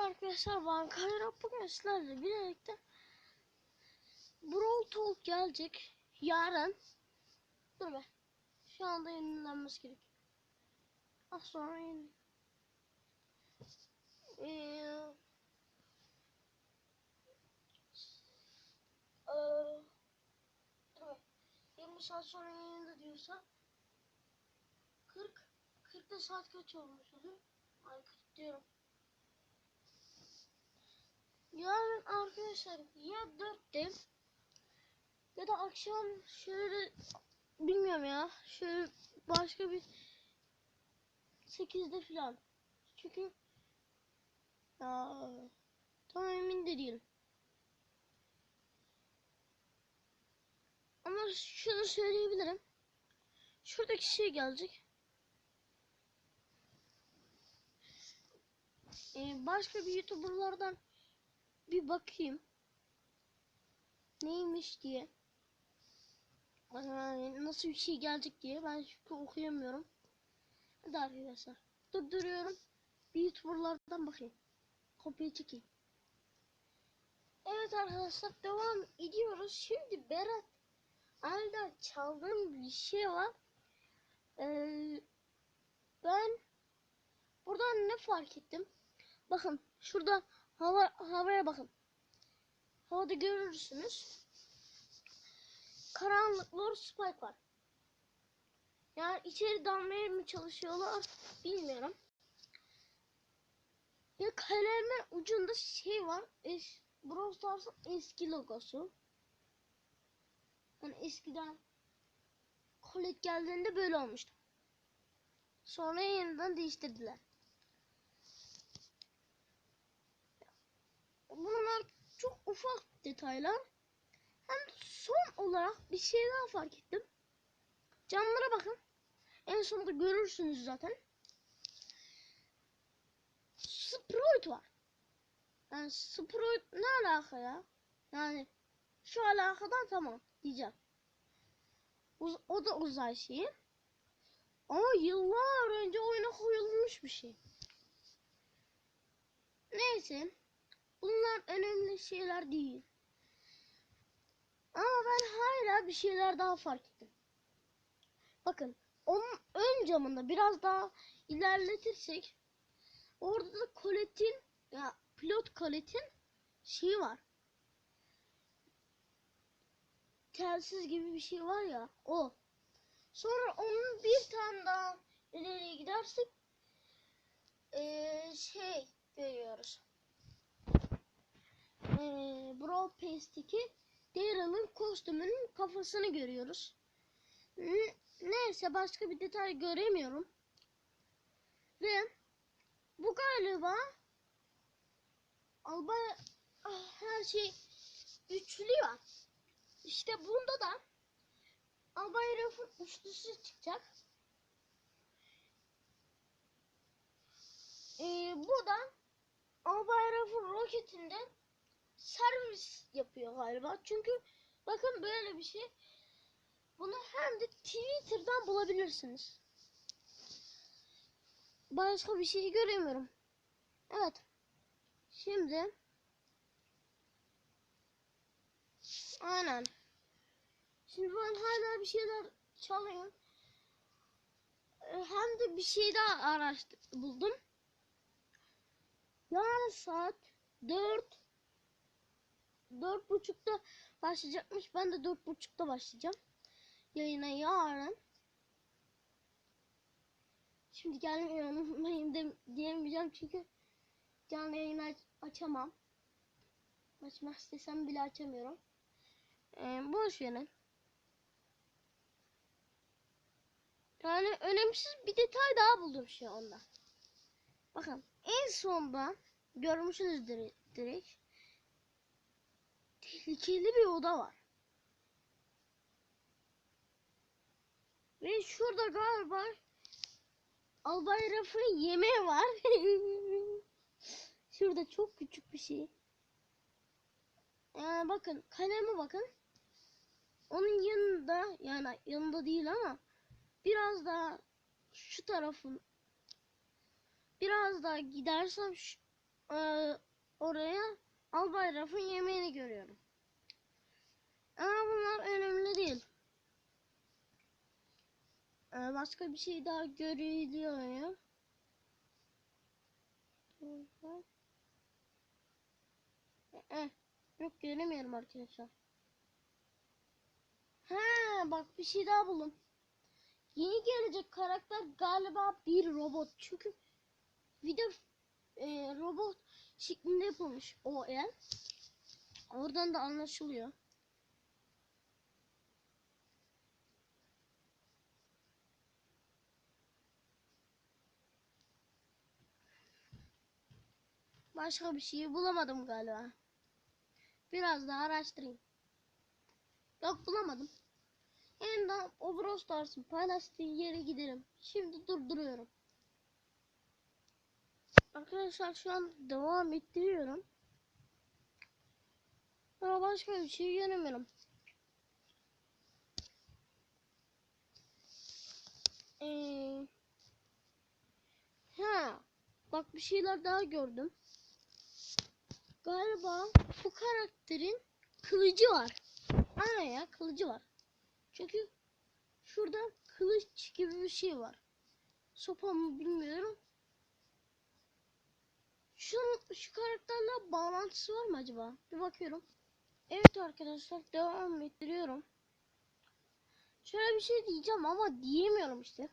arkadaşlar ben Kayra bugün sizlerle birlikte Brawl Talk gelecek. Yarın. Dur be. Şu anda yenilenmesi gerek. Az sonra yeni ee, ee, Dur be 20 saat sonra yayında diyorsa 40 40'da saat kaç olmuş oluyor? Ay 40 diyorum Yarın arkadaşlar ya 4'te ya da akşam şöyle bilmiyorum ya şöyle başka bir 8'de falan. Çünkü ya, tam emin de değilim. Ama şunu söyleyebilirim. Şuradaki şey gelecek. Ee, başka bir youtuberlardan bir bakayım. Neymiş diye. Nasıl bir şey gelecek diye. Ben çünkü okuyamıyorum. Hadi arkadaşlar. Durduruyorum. Bir youtuberlardan bakayım. Kopya çekeyim. Evet arkadaşlar devam ediyoruz. Şimdi Berat Alda çaldığım bir şey var. Ee, ben buradan ne fark ettim? Bakın şurada hava havaya bakın. Havada görürsünüz. Karanlık Lord Spike var. Yani içeri dalmaya mı çalışıyorlar bilmiyorum. Ya kalemin ucunda şey var. Es, Brawl Stars'ın eski logosu. Yani eskiden Colette geldiğinde böyle olmuştu. Sonra yeniden değiştirdiler. Bunlar çok ufak detaylar. Hem son olarak bir şey daha fark ettim. Camlara bakın. En sonunda görürsünüz zaten. Sprite var. Yani Sprite ne alaka ya? Yani şu alakadan tamam diyeceğim. Uz- o da uzay şeyi. Ama yıllar önce oyuna koyulmuş bir şey. Neyse. Bunlar önemli şeyler değil. Ama ben hala bir şeyler daha fark ettim. Bakın onun ön camında biraz daha ilerletirsek orada da Colette'in ya pilot Colette'in şeyi var. Telsiz gibi bir şey var ya o. Sonra onun bir tane daha ileriye gidersek eee, şey görüyoruz eee Brawl Pass'teki Daryl'ın kostümünün kafasını görüyoruz. Neyse başka bir detay göremiyorum. Ve bu galiba albay ah, her şey üçlü ya. İşte bunda da Albay Raf'ın üçlüsü çıkacak. Ee, bu da Albay Raf'ın roketinde servis yapıyor galiba. Çünkü bakın böyle bir şey. Bunu hem de Twitter'dan bulabilirsiniz. Başka bir şey göremiyorum. Evet. Şimdi Aynen. Şimdi ben hala bir şeyler çalıyorum. Ee, Hem de bir şey daha araştır buldum. Yarın saat 4 dört buçukta başlayacakmış. Ben de dört buçukta başlayacağım. Yayına yarın. Şimdi gelmeyin de diyemeyeceğim çünkü canlı yayın aç- açamam. Açmak istesem bile açamıyorum. Ee, boş verin. Yani önemsiz bir detay daha buldum şu anda. Bakın en sonda görmüşsünüzdür direkt. Tehlikeli bir oda var. Ve şurada galiba Albay Raf'ın yemeği var. şurada çok küçük bir şey. Yani bakın kaleme bakın. Onun yanında yani yanında değil ama biraz daha şu tarafın biraz daha gidersem şu, eee, oraya Albayraf'ın yemeğini görüyorum. Ama bunlar önemli değil. Ee, başka bir şey daha görülüyor ya. Ee, yok göremiyorum arkadaşlar. He bak bir şey daha buldum. Yeni gelecek karakter galiba bir robot. Çünkü video e, robot şeklinde yapılmış o el. Oradan da anlaşılıyor. Başka bir şey bulamadım galiba. Biraz daha araştırayım. Yok bulamadım. Yeniden o Brawl Stars'ın paylaştığı yere gidelim. Şimdi durduruyorum. Arkadaşlar şu an devam ettiriyorum. Ama başka bir şey göremiyorum. Ee, ha, bak bir şeyler daha gördüm. Galiba bu karakterin kılıcı var. Aynen ya kılıcı var. Çünkü şurada kılıç gibi bir şey var. Sopa mı bilmiyorum. Şu, şu karakterle bağlantısı var mı acaba? Bir bakıyorum. Evet arkadaşlar devam ettiriyorum. Şöyle bir şey diyeceğim ama diyemiyorum işte.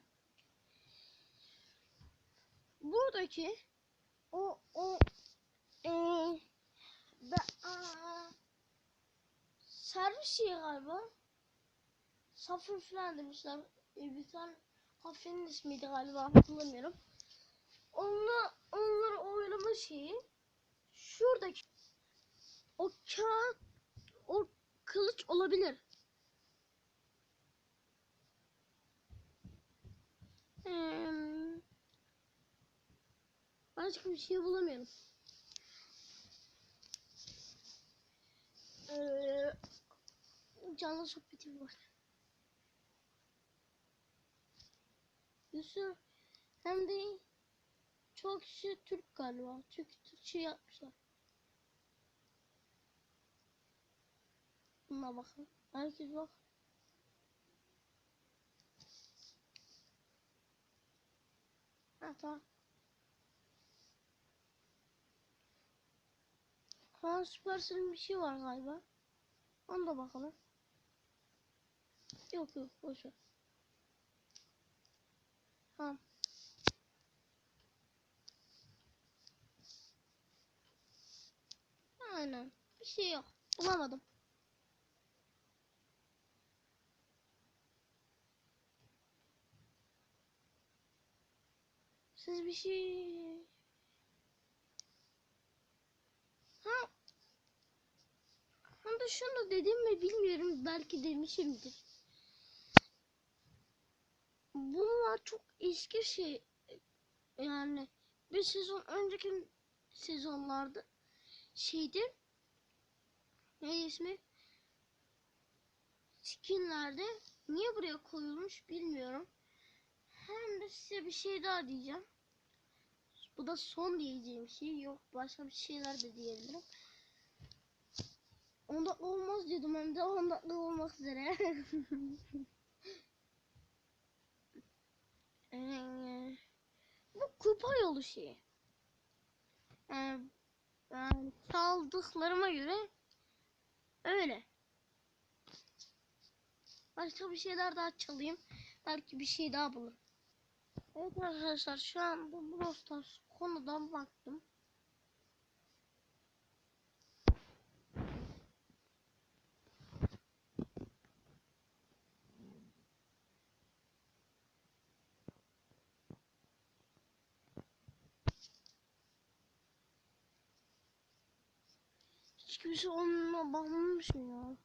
Buradaki o o eee ben, aa, servis şeyi galiba. Safır falan demişler. E, bir tane kafenin ismiydi galiba hatırlamıyorum. Onunla, onları oylama şeyi şuradaki o kağıt o kılıç olabilir. Hmm. Başka bir şey bulamıyorum. Ee, canlı sohbetim var. Yusuf hem de çok kişi Türk galiba. Çünkü Türkçe yapmışlar. Buna bakın. Herkes bak. Ha tamam. Ha Supercell'in bir şey var galiba. Onu da bakalım. Yok yok boş ver. Aynen. Bir şey yok. Bulamadım. Siz bir şey... Ha. Hem de şunu dedim mi bilmiyorum. Belki demişimdir. Bunlar çok eski şey. Yani bir sezon önceki sezonlarda şeydi. Ne ismi? Skinlerde niye buraya koyulmuş bilmiyorum. Hem de size bir şey daha diyeceğim. Bu da son diyeceğim şey yok. Başka bir şeyler de diyebilirim. 10 dakika olmaz dedim hem de 10 dakika olmak üzere. Ee, bu kupa yolu şeyi. Ee, yani çaldıklarıma göre öyle. Başka bir şeyler daha çalayım. Belki bir şey daha bulurum. Evet arkadaşlar şu anda Brawl Stars konudan baktım. Hiç kimse onunla bakmamış mı ya?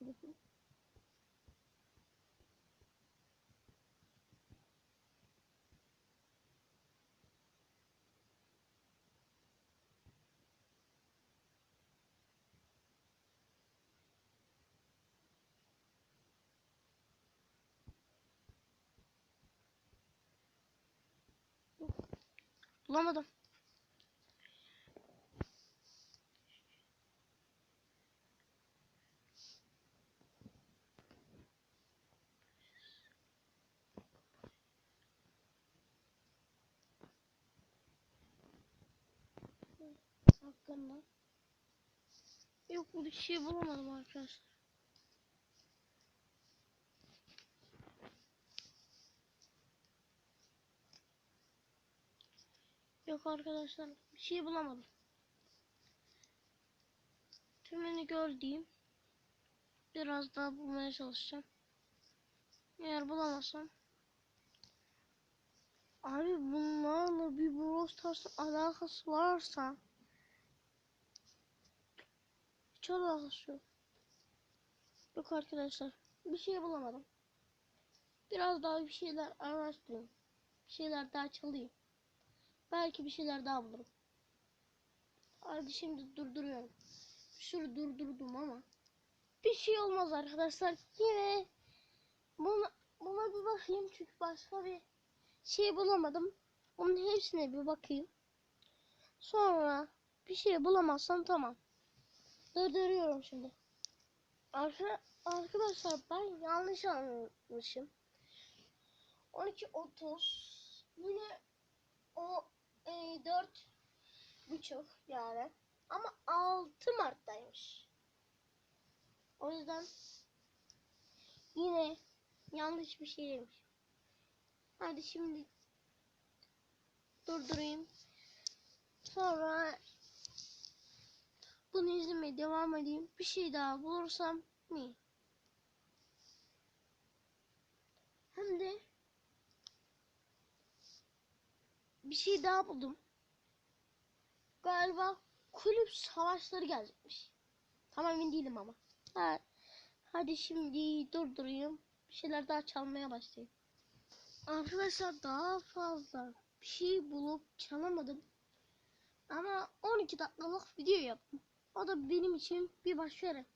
Bulamadım. Lan. Yok bir şey bulamadım arkadaşlar. Yok arkadaşlar bir şey bulamadım. Tümünü gör diyeyim. Biraz daha bulmaya çalışacağım. Eğer bulamazsam Abi bunlarla bir Brawl Stars'ın alakası varsa hiç alakası yok. Arkadaşlar. Bir şey bulamadım. Biraz daha bir şeyler araştırayım. Bir şeyler daha çalayım. Belki bir şeyler daha bulurum. Hadi şimdi durduruyorum. Şunu durdurdum ama bir şey olmaz arkadaşlar. Yine buna, buna bir bakayım çünkü başka bir şey bulamadım. Onun hepsine bir bakayım. Sonra bir şey bulamazsam tamam. Durduruyorum şimdi. Arka, arkadaşlar ben yanlış anlamışım. 12.30 yine o e, 4 buçuk yani. Ama 6 Mart'taymış. O yüzden yine yanlış bir şey demiş. Hadi şimdi durdurayım. Sonra bunu izlemeye devam edeyim. Bir şey daha bulursam mi? Hem de bir şey daha buldum. Galiba kulüp savaşları gelecekmiş. Tam emin değilim ama. Ha, hadi şimdi durdurayım. Bir şeyler daha çalmaya başlayayım. Arkadaşlar daha fazla bir şey bulup çalamadım. Ama 12 dakikalık video yaptım. O da benim için bir başarı.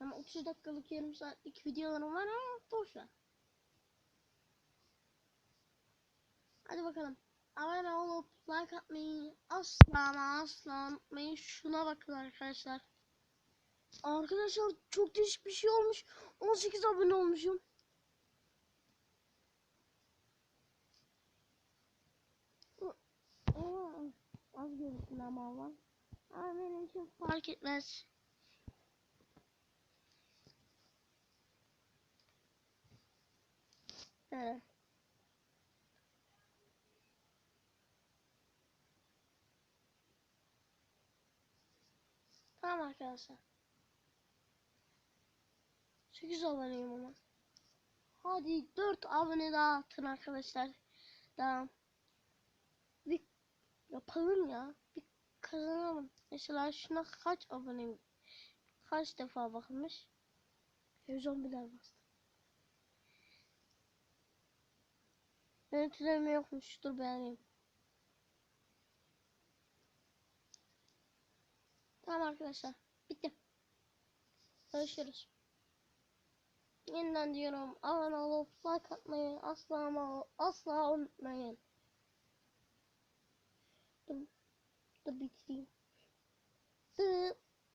Ama 30 dakikalık yarım saatlik videolarım var ama boş. Hadi bakalım. Abone olup like atmayı asla ama asla unutmayın. Şuna bakın arkadaşlar. Arkadaşlar çok değişik bir şey olmuş. 18 abone olmuşum. Az görürsün ama ama. Ama benim için fark etmez. Evet. Tamam arkadaşlar. 8 aboneyim ama. Hadi 4 abone daha atın arkadaşlar. Daha bir yapalım ya. Bir kazanalım. Mesela şuna kaç abone kaç defa bakılmış? 111'ler bastı. Yönetilerime yokmuş. Dur beğeneyim. Tamam arkadaşlar. Bitti. Görüşürüz. Yeniden diyorum. Abone olup like atmayı asla ama asla unutmayın. Dur, dur bitireyim. Dur.